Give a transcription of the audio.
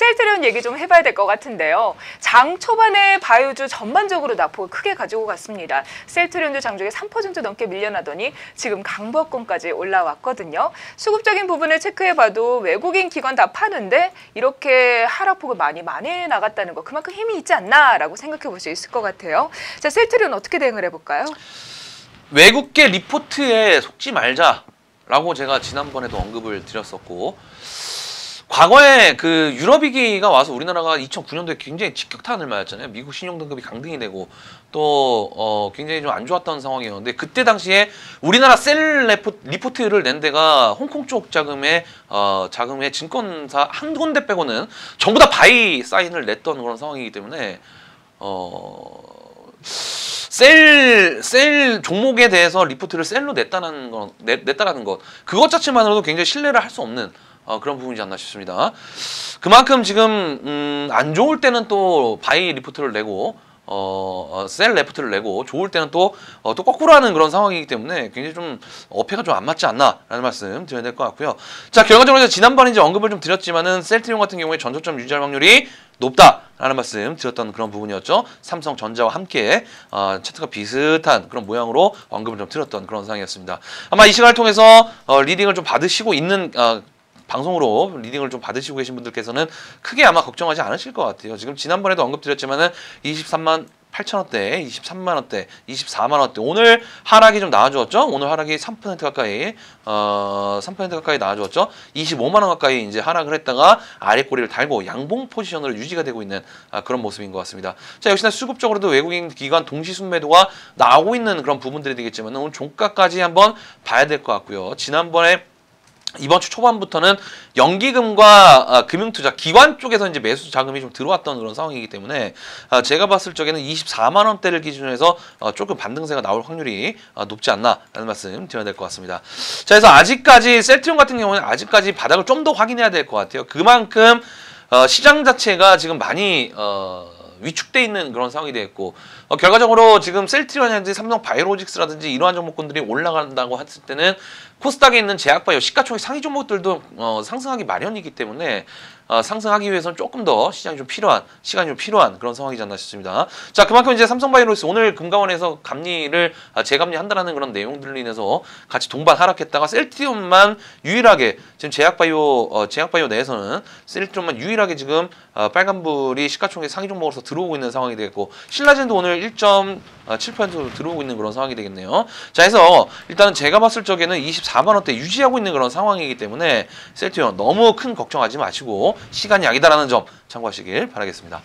셀트리온 얘기 좀 해봐야 될 것 같은데요. 장 초반에 바이오주 전반적으로 낙폭을 크게 가지고 갔습니다. 셀트리온도 장중에 3% 넘게 밀려나더니 지금 강보권까지 올라왔거든요. 수급적인 부분을 체크해봐도 외국인 기관 다 파는데 이렇게 하락폭을 많이 많이 나갔다는 거 그만큼 힘이 있지 않나라고 생각해 볼 수 있을 것 같아요. 자, 셀트리온 어떻게 대응을 해볼까요? 외국계 리포트에 속지 말자라고 제가 지난번에도 언급을 드렸었고 과거에 그 유럽 위기가 와서 우리나라가 2009년도에 굉장히 직격탄을 맞았잖아요. 미국 신용 등급이 강등이 되고 또 어, 굉장히 좀 안 좋았던 상황이었는데 그때 당시에 우리나라 셀 레포, 리포트 를 낸 데가 홍콩 쪽 자금의 어, 자금의 증권사 한 군데 빼고는 전부 다 바이 사인을 냈던 그런 상황이기 때문에 어. 셀, 셀 종목에 대해서 리포트를 셀로 냈다는 건, 냈, 냈다라는 것. 그것 자체만으로도 굉장히 신뢰를 할 수 없는 어, 그런 부분이지 않나 싶습니다. 그만큼 지금, 음, 안 좋을 때는 또 바이 리포트를 내고, 어, 어, 셀 레프트를 내고 좋을 때는 또, 어, 또 거꾸로 하는 그런 상황이기 때문에 굉장히 좀 어폐가 좀 안 맞지 않나라는 말씀 드려야 될 것 같고요. 자, 결과적으로 지난번에 이제 언급을 좀 드렸지만은 셀트리온 같은 경우에 전초점 유지할 확률이 높다라는 말씀 드렸던 그런 부분이었죠. 삼성전자와 함께 어, 차트가 비슷한 그런 모양으로 언급을 좀 드렸던 그런 상황이었습니다. 아마 이 시간을 통해서 어, 리딩을 좀 받으시고 있는 어, 방송으로 리딩을 좀 받으시고 계신 분들께서는 크게 아마 걱정하지 않으실 것 같아요. 지금 지난번에도 언급드렸지만은 23만 8천 원대, 23만 원대, 24만 원대. 오늘 하락이 좀 나와주었죠. 오늘 하락이 3% 가까이, 어, 3% 가까이 나와주었죠. 25만 원 가까이 이제 하락을 했다가 아래 꼬리를 달고 양봉 포지션으로 유지가 되고 있는 아, 그런 모습인 것 같습니다. 자, 역시나 수급적으로도 외국인 기관 동시 순매도가 나오고 있는 그런 부분들이 되겠지만 오늘 종가까지 한번 봐야 될 것 같고요. 지난번에 이번 주 초반부터는 연기금과 아, 금융투자 기관 쪽에서 이제 매수 자금이 좀 들어왔던 그런 상황이기 때문에 아, 제가 봤을 적에는 24만 원대를 기준으로 해서 어, 조금 반등세가 나올 확률이 어, 높지 않나라는 말씀 드려야 될 것 같습니다. 자, 그래서 아직까지 셀트리온 같은 경우는 아직까지 바닥을 좀 더 확인해야 될 것 같아요. 그만큼 어, 시장 자체가 지금 많이 어, 위축돼 있는 그런 상황이 되었고 어, 결과적으로 지금 셀트리온이라든지 삼성 바이오로직스라든지 이러한 종목군들이 올라간다고 했을 때는 코스닥에 있는 제약바이오 시가총액 상위 종목들도 어, 상승하기 마련이기 때문에 어, 상승하기 위해서는 조금 더 시장이 좀 필요한 시간이 좀 필요한 그런 상황이지 않나 싶습니다. 자 그만큼 이제 삼성바이오로직스 오늘 금감원에서 감리를 아, 재감리 한다라는 그런 내용들로 인해서 같이 동반 하락했다가 셀트리온만 유일하게 지금 제약바이오 어, 제약바이오 내에서는 셀트리온만 유일하게 지금 어, 빨간불이 시가총액 상위 종목으로서 들어오고 있는 상황이 되겠고 신라젠도 오늘 1.7%로 들어오고 있는 그런 상황이 되겠네요. 자, 해서 일단은 제가 봤을 적에는 24만 원대 유지하고 있는 그런 상황이기 때문에 셀트리온 너무 큰 걱정하지 마시고 시간이 약이다라는 점 참고하시길 바라겠습니다.